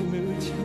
you.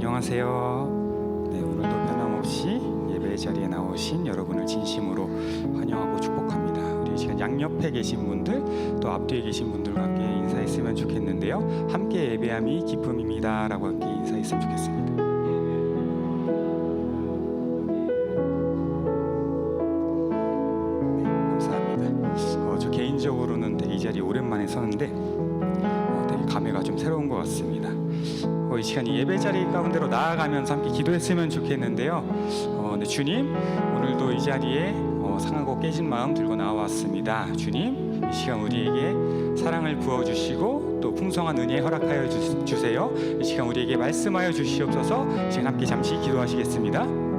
안녕하세요. 네, 오늘도 변함없이 예배 자리에 나오신 여러분을 진심으로 환영하고 축복합니다. 우리 이 시간 양옆에 계신 분들 또 앞뒤에 계신 분들과 함께 인사했으면 좋겠는데요. 함께 예배함이 기쁨입니다라고 함께 인사했으면 좋겠습니다. 네, 감사합니다. 어, 저 개인적으로는 되게 이 자리 오랜만에 서는데 어, 되게 감회가 좀 새로운 것 같습니다. 어, 이 시간 이 예배 자리 가운데로 나아가면서 함께 기도했으면 좋겠는데요. 어, 네, 주님 오늘도 이 자리에 어, 상하고 깨진 마음 들고 나왔습니다. 주님 이 시간 우리에게 사랑을 부어 주시고 또 풍성한 은혜 허락하여 주, 주세요. 이 시간 우리에게 말씀하여 주시옵소서. 지금 함께 잠시 기도하시겠습니다.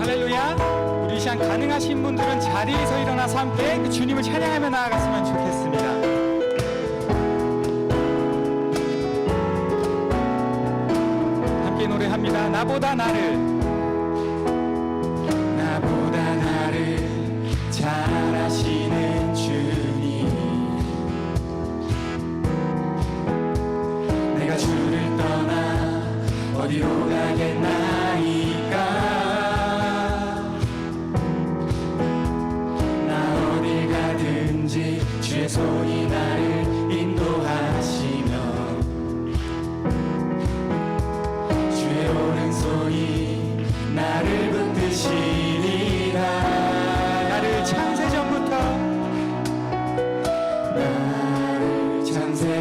할렐루야. 우리 이 시간 가능하신 분들은 자리에서 일어나서 함께 그 주님을 찬양하며 나아갔으면 좋겠습니다. 함께 노래합니다. 나보다 나를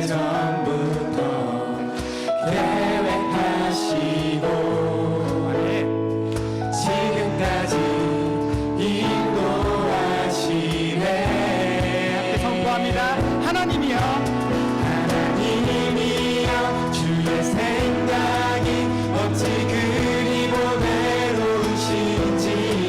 창세전부터 계획하시고 지금까지 인도하시네. 함께 선포합니다. 하나님이여